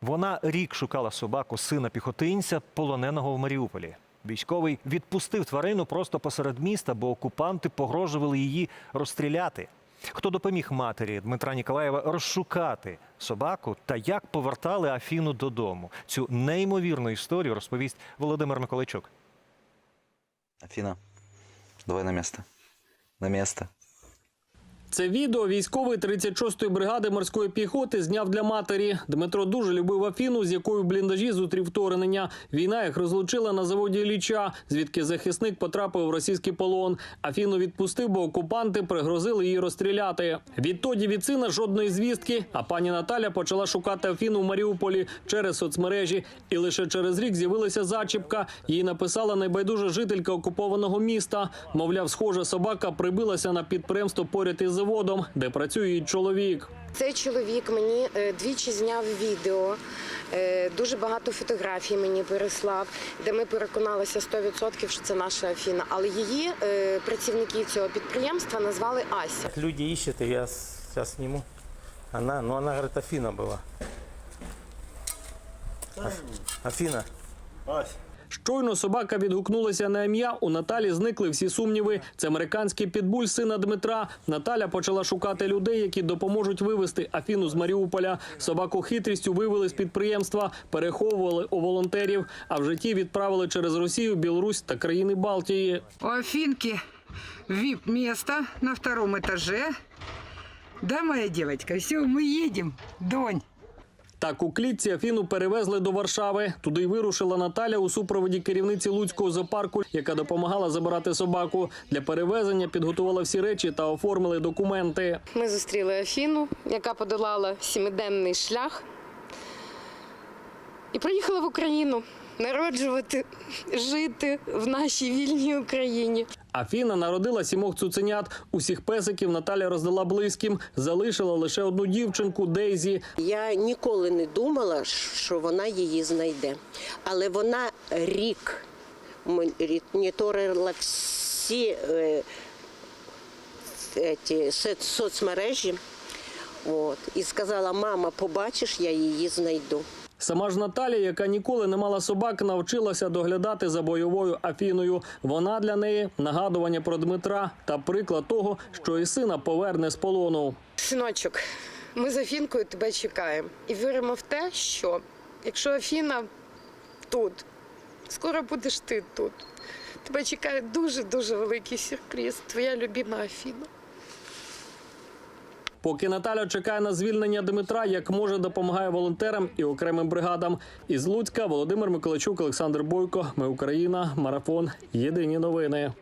Вона рік шукала собаку сина піхотинця, полоненого в Маріуполі. Військовий відпустив тварину просто посеред міста, бо окупанти погрожували її розстріляти. Хто допоміг матері Дмитра Ніколаєва розшукати собаку та як повертали Афіну додому? Цю неймовірну історію розповість Володимир Миколайчук. Афина, давай на место. На место. Це відео військовий 36-ї бригади морської піхоти зняв для матері. Дмитро дуже любив Афіну, з якою в бліндажі зустрів вторгнення. Війна їх розлучила на заводі Ліча, звідки захисник потрапив в російський полон. Афіну відпустив, бо окупанти пригрозили її розстріляти. Відтоді від сина жодної звістки. А пані Наталя почала шукати Афіну в Маріуполі через соцмережі. І лише через рік з'явилася зачіпка. Їй написала найбайдужа жителька окупованого міста. Мовляв, схожа собака прибилася на підприємство поряд із заводом, де працює чоловік. Цей чоловік мені е, двічі зняв відео, е, дуже багато фотографій мені переслав, де ми переконалися 100%, що це наша Афіна. Але її е, працівники цього підприємства назвали Ася. Люди ищут, я сейчас сниму. Она, ну она говорит, Афина была. Аф- Афина. Щойно собака відгукнулася на ім'я. У Наталі зникли всі сумніви. Це американський підбуль сина Дмитра. Наталя почала шукати людей, які допоможуть вивезти Афіну з Маріуполя. Собаку хитрістю вивели з підприємства, переховували у волонтерів, а в житті відправили через Росію, Білорусь та країни Балтії. У Афинки вип-место на втором этаже. Да, моя девочка, все, мы едем, Донь. Так у клітці Афіну перевезли до Варшави. Туди й вирушила Наталя у супроводі керівниці Луцького зоопарку, яка допомагала забирати собаку. Для перевезення підготувала всі речі та оформили документи. Ми зустріли Афіну, яка подолала сімиденний шлях, і приїхала в Україну народжувати, жити в нашій вільній Україні. Афіна народила сімох цуценят. Усіх песиків Наталя роздала близьким. Залишила лише одну дівчинку Дейзі. Я ніколи не думала, що вона її знайде. Але вона рік моніторила всі е, ці соцмережі. От, і сказала: мама, побачиш, я її знайду. Сама ж Наталя, яка ніколи не мала собак, навчилася доглядати за бойовою Афіною. Вона для неї нагадування про Дмитра та приклад того, що і сина поверне з полону. Синочок, ми з Афінкою тебе чекаємо і віримо в те, що якщо Афіна тут, скоро будеш ти тут. Тебе чекає дуже-дуже великий сюрприз. Твоя любима Афіна. Поки Наталя чекає на звільнення Дмитра, як може допомагає волонтерам і окремим бригадам. Із Луцька Володимир Миколачук, Олександр Бойко. Ми Україна. Марафон. Єдині новини.